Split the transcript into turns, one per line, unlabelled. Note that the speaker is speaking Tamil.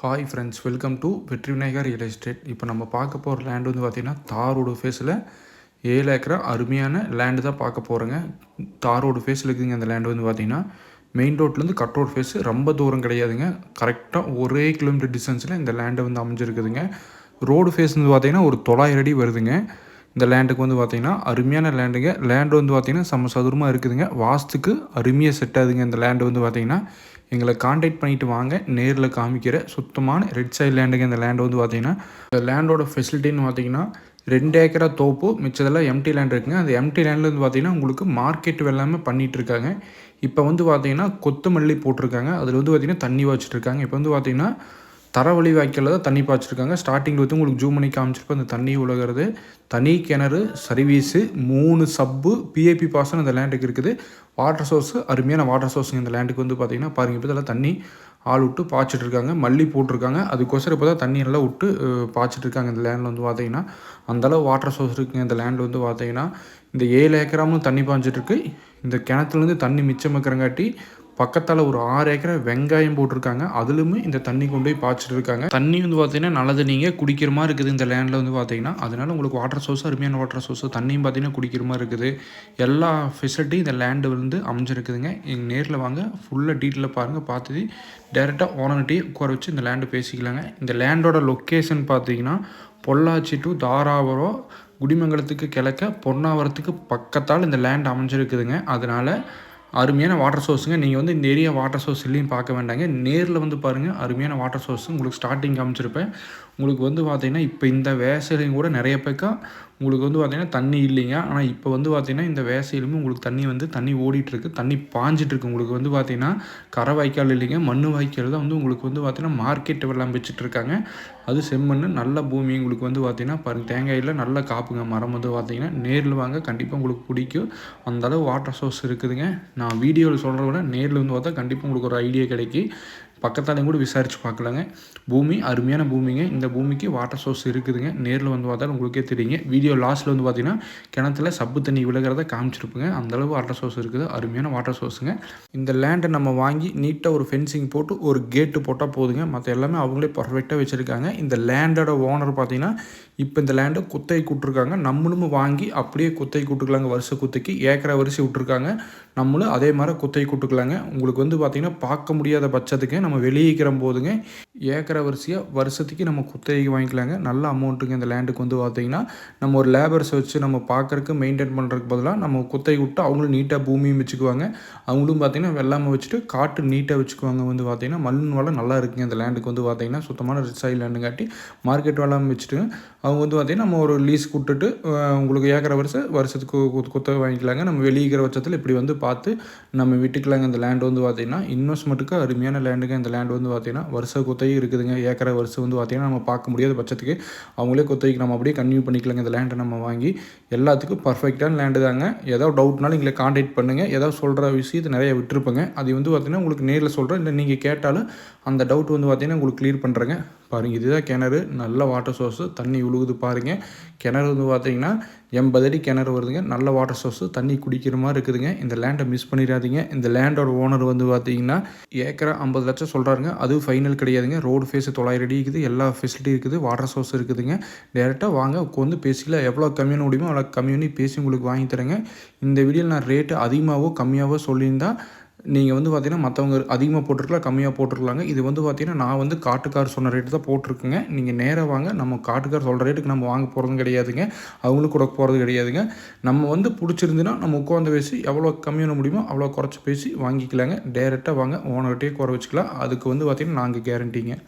ஹாய் ஃப்ரெண்ட்ஸ் வெல்கம் டு வெற்றி விநாயகர் ரியல் எஸ்டேட் இப்போ நம்ம பார்க்க போகிற லேண்ட் வந்து பார்த்திங்கன்னா தாரோடு ஃபேஸில் ஏழு ஏக்கரா அருமையான லேண்டு தான் பார்க்க போகிறோங்க தாரோடு ஃபேஸில் இருக்குதுங்க அந்த லேண்டு வந்து பார்த்திங்கன்னா. மெயின் ரோட்லேருந்து கட் ரோடு ஃபேஸ் ரொம்ப தூரம் கிடையாதுங்க. கரெக்டாக ஒரே கிலோமீட்டர் டிஸ்டன்ஸில் இந்த லேண்டு வந்து அமைஞ்சிருக்குதுங்க. ரோடு ஃபேஸ் வந்து பார்த்திங்கன்னா ஒரு தொள்ளாயிரம் அடி வருதுங்க. இந்த லேண்டுக்கு வந்து பார்த்திங்கன்னா அருமையான லேண்டுங்க லேண்டு வந்து பார்த்திங்கன்னா சம சதுரமாக இருக்குதுங்க. வாஸ்துக்கு அருமையாக செட் ஆகுதுங்க. இந்த லேண்டு வந்து பார்த்திங்கன்னா எங்களை காண்டாக்ட் பண்ணிவிட்டு வாங்க. நேரில் காமிக்கிற சுத்தமான ரெட் சைட் லேண்டுங்க இந்த லேண்டு வந்து பார்த்திங்கன்னா இந்த லேண்டோட ஃபெசிலிட்டின்னு பார்த்தீங்கன்னா ரெண்டு ஏக்கரா தோப்பு மிச்சதெல்லாம் எம்டி லேண்ட் இருக்குங்க. அந்த எம்டி லேண்டில் வந்து பார்த்திங்கன்னா உங்களுக்கு மார்க்கெட் வெள்ளாமல் பண்ணிகிட்டு இருக்காங்க. இப்போ வந்து பார்த்திங்கன்னா கொத்தமல்லி போட்டிருக்காங்க. அதில் வந்து பார்த்திங்கன்னா தண்ணி வச்சுட்டு இருக்காங்க. இப்போ வந்து பார்த்திங்கன்னா தரவழி வாய்க்காலில் தான் தண்ணி பாய்ச்சிருக்காங்க. ஸ்டார்டிங்கில் வந்து உங்களுக்கு ஜூம் பண்ணி காமிச்சிருப்போம் அந்த தண்ணி உலகிறது. தனி கிணறு சர்வீஸு மூணு சப்பு பிஏபி பாசன் இந்த லேண்டுக்கு இருக்குது. வாட்டர் சோர்ஸு அருமையான வாட்டர் சோர்ஸுங்க இந்த லேண்டுக்கு வந்து பார்த்திங்கன்னா பாருங்கள் இப்போ இதெல்லாம் தண்ணி ஆள் விட்டு பாய்ச்சிட்டு இருக்காங்க. மல்லி போட்டிருக்காங்க. அதுக்கோசரம் இப்போ தான் தண்ணி எல்லாம் விட்டு பாய்ச்சிட்டு இருக்காங்க இந்த லேண்டில் வந்து பார்த்தீங்கன்னா அந்தளவு வாட்டர் சோர்ஸ் இருக்குங்க இந்த லேண்டில் வந்து பார்த்தீங்கன்னா இந்த ஏழு ஏக்கராமும் தண்ணி பாய்ச்சிட்டு இருக்கு. இந்த கிணத்துலேருந்து தண்ணி மிச்சம் வைக்கிறங்காட்டி பக்கத்தால் ஒரு ஆறு ஏக்கரை வெங்காயம் போட்டிருக்காங்க. அதுலேயுமே இந்த தண்ணி கொண்டு போய் பாய்ச்சிட்டு இருக்காங்க. தண்ணி வந்து பார்த்தீங்கன்னா நல்லது. நீங்கள் குடிக்கிற மாதிரி இருக்குது இந்த லேண்டில் வந்து பார்த்தீங்கன்னா அதனால உங்களுக்கு வாட்டர் சோர்ஸ் அருமையான வாட்டர் சோர்ஸ் தண்ணியும் பார்த்தீங்கன்னா குடிக்கிற மாதிரி இருக்குது. எல்லா ஃபெசிலிட்டியும் இந்த லேண்டு வந்து அமைஞ்சிருக்குதுங்க. எங்கள் நேரில் வாங்க. ஃபுல்லாக டீட்டெயிலாக பாருங்கள் பார்த்துட்டு டேரெக்டாக ஓனர்கிட்டே உட்கார வச்சு இந்த லேண்டு பேசிக்கலாங்க. இந்த லேண்டோட லொக்கேஷன் பார்த்தீங்கன்னா பொள்ளாச்சி டு தாராபுரம் குடிமங்கலத்துக்கு கிழக்க பொன்னாவரத்துக்கு பக்கத்தால் இந்த லேண்ட் அமைஞ்சிருக்குதுங்க. அதனால் அருமையான வாட்டர் சோர்ஸுங்க நீங்கள் வந்து இந்த ஏரியா வாட்டர் சோர்ஸ் இல்லையும் பார்க்க வேண்டாங்க. நேரில் வந்து பாருங்கள் அருமையான வாட்டர் சோர்ஸ் உங்களுக்கு ஸ்டார்டிங் காமிச்சிருப்பேன். உங்களுக்கு வந்து பார்த்திங்கன்னா இப்போ இந்த வேசையிலையும் கூட நிறைய பக்கம் உங்களுக்கு வந்து பார்த்திங்கன்னா தண்ணி இல்லைங்க. ஆனால் இப்போ வந்து பார்த்திங்கன்னா இந்த வேசையிலுமே உங்களுக்கு தண்ணி வந்து தண்ணி ஓடிட்டுருக்கு. தண்ணி பாஞ்சிட்ருக்கு உங்களுக்கு வந்து பார்த்திங்கன்னா கரை வாய்க்கால் இல்லைங்க. மண் வாய்க்கால் தான் வந்து உங்களுக்கு வந்து பார்த்திங்கன்னா மார்க்கெட் வெள்ளம் இருக்காங்க அது செம்மண் நல்ல பூமி உங்களுக்கு வந்து பார்த்திங்கன்னா பாருங்கள் தேங்காயில் நல்ல காப்புங்க. மரம் வந்து பார்த்திங்கன்னா நேரில் வாங்க. கண்டிப்பாக உங்களுக்கு பிடிக்கும். அந்தளவு வாட்டர் சோர்ஸ் இருக்குதுங்க. நான் வீடியோவில் சொல்கிறத விட நேரில் வந்து பார்த்தா கண்டிப்பாக உங்களுக்கு ஒரு ஐடியா கிடைக்கி பக்கத்தாலையும் கூட விசாரித்து பார்க்கலாங்க. பூமி அருமையான பூமிங்க. இந்த பூமிக்கு வாட்டர் சோர்ஸ் இருக்குதுங்க. நேரில் வந்து பார்த்தாலும் உங்களுக்கே தெரியுங்க. வீடியோ லாஸ்ட்டில் வந்து பார்த்தீங்கன்னா கிணத்துல சப்பு தண்ணி விழுகிறத காமிச்சிருப்புங்க. அந்தளவு வாட்டர் சோர்ஸ் இருக்குது. அருமையான வாட்டர் சோர்ஸுங்க இந்த லேண்டை நம்ம வாங்கி நீட்டாக ஒரு ஃபென்சிங் போட்டு ஒரு கேட்டு போட்டால் போதுங்க. மற்ற எல்லாமே அவங்களே பர்ஃபெக்டாக வச்சுருக்காங்க. இந்த லேண்டோட ஓனர் பார்த்தீங்கன்னா இப்போ இந்த லேண்டை குத்தை கூட்டிருக்காங்க நம்மளும் வாங்கி அப்படியே குத்தை கூட்டுக்கலாங்க வருஷ குத்தைக்கு ஏக்கரை வரிசை விட்ருக்காங்க நம்மளும் அதே மாதிரி குத்தை கூட்டுக்கலாங்க உங்களுக்கு வந்து பார்த்திங்கன்னா பார்க்க முடியாத பட்சத்துக்கு நம்ம வெளியிக்கிற போதுங்க ஏக்கரை வரிசையாக வருஷத்துக்கு நம்ம குத்தகைக்கு வாங்கிக்கலாங்க. நல்ல அமௌண்ட்டுங்க இந்த லேண்டுக்கு வந்து பார்த்திங்கன்னா நம்ம ஒரு லேபர்ஸை வச்சு நம்ம பார்க்குறக்கு மெயின்டைன் பண்ணுறதுக்கு பதிலாக நம்ம குத்தகை விட்டு அவங்களும் நீட்டாக பூமியும் வச்சுக்குவாங்க. அவங்களும் பார்த்திங்கன்னா வெள்ளாமல் வச்சுட்டு காட்டு நீட்டாக வச்சுக்குவாங்க வந்து பார்த்திங்கன்னா மண் வளம் நல்லா இருக்குங்க இந்த லேண்டுக்கு வந்து பார்த்திங்கன்னா. சுத்தமான ரிச் ஆயில் லேண்டு காட்டி மார்க்கெட் வெள்ளாமல் வச்சுட்டு அவங்க வந்து பார்த்திங்கன்னா நம்ம ஒரு லீஸ் கொடுத்துட்டு உங்களுக்கு ஏக்கரை வருஷம் வருஷத்துக்கு குத்தகை வாங்கிக்கலாங்க. நம்ம வெளியிக்கிற பட்சத்தில் இப்படி வந்து பார்த்து நம்ம விட்டுக்கலாங்க இந்த லேண்டு வந்து பார்த்திங்கன்னா. இன்வெஸ்ட்மெண்ட்டுக்கு அருமையான லேண்டுங்க இந்த லேண்ட் வந்து பார்த்திங்கன்னா வருஷ குத்தகை இருக்குதுங்க. ஏக்கரை வருஷம் வந்து பார்த்திங்கன்னா நம்ம பார்க்க முடியாத பட்சத்துக்கு அவங்களே குத்தகைக்கு நம்ம அப்படியே கன்டினியூ பண்ணிக்கலாங்க. இந்த லேண்டை நம்ம வாங்கி எல்லாத்துக்கும் பர்ஃபெக்டான லேண்டு தாங்க. ஏதாவது டவுட்னாலும் எங்களை காண்டாக்ட் பண்ணுங்கள் ஏதாவது சொல்கிற விஷயத்தை நிறைய விட்டுருப்பேங்க. அது வந்து பார்த்திங்கன்னா உங்களுக்கு நேரில் சொல்கிறேன் இல்லை நீங்கள் கேட்டாலும் அந்த டவுட் வந்து பார்த்திங்கன்னா உங்களுக்கு கிளியர் பண்ணுறேங்க பாருங்கள் இதுதான் கிணறு. நல்ல வாட்டர் சோர்ஸு தண்ணி உழுகுது பாருங்கள் கிணறு வந்து பார்த்தீங்கன்னா எண்பது அடி கிணறு வருதுங்க. நல்ல வாட்டர் சோர்ஸு தண்ணி குடிக்கிற மாதிரி இருக்குதுங்க. இந்த லேண்டை மிஸ் பண்ணிடாதீங்க. இந்த லேண்டோட ஓனர் வந்து பார்த்தீங்கன்னா ஏக்கரா ஐம்பது லட்சம் சொல்கிறாருங்க அதுவும் ஃபைனல் கிடையாதுங்க. ரோடு ஃபேஸு தொள்ளாயிரம் அடி இருக்குது. எல்லா ஃபெசிலிட்டி இருக்குது. வாட்டர் சோர்ஸ் இருக்குதுங்க. டேரெக்டாக வாங்க உட்காந்து பேசிக்கல எவ்வளோ கம்மியான முடியுமோ அவ்வளோ கம்மியான பேசி உங்களுக்கு வாங்கி தரேங்க. இந்த வீடியோவில் நான் ரேட்டு அதிகமாகவோ கம்மியாகவோ சொல்லியிருந்தால் நீங்கள் வந்து பார்த்தீங்கன்னா மற்றவங்க அதிகமாக போட்டிருக்கலாம் கம்மியாக போட்டிருக்கலாங்க. இது வந்து பார்த்திங்கன்னா நான் வந்து காட்டுக்கார் சொன்ன ரேட்டு தான் போட்டிருக்குங்க. நீங்கள் நேராக வாங்க. நம்ம காட்டுக்கார் சொல்கிற ரேட்டுக்கு நம்ம வாங்க போகிறதும் கிடையாதுங்க. அவங்களும் கொடுக்க போகிறது கிடையாதுங்க. நம்ம வந்து பிடிச்சிருந்துன்னா நம்ம உட்காந்து பேசி எவ்வளோ கம்மியான முடியுமோ அவ்வளோ குறைச்சி பேசி வாங்கிக்கலாங்க. டேரெக்டாக வாங்க. ஓனர்கிட்டே குறை வச்சுக்கலாம். அதுக்கு வந்து பார்த்திங்கன்னா நாங்கள் கேரண்டிங்க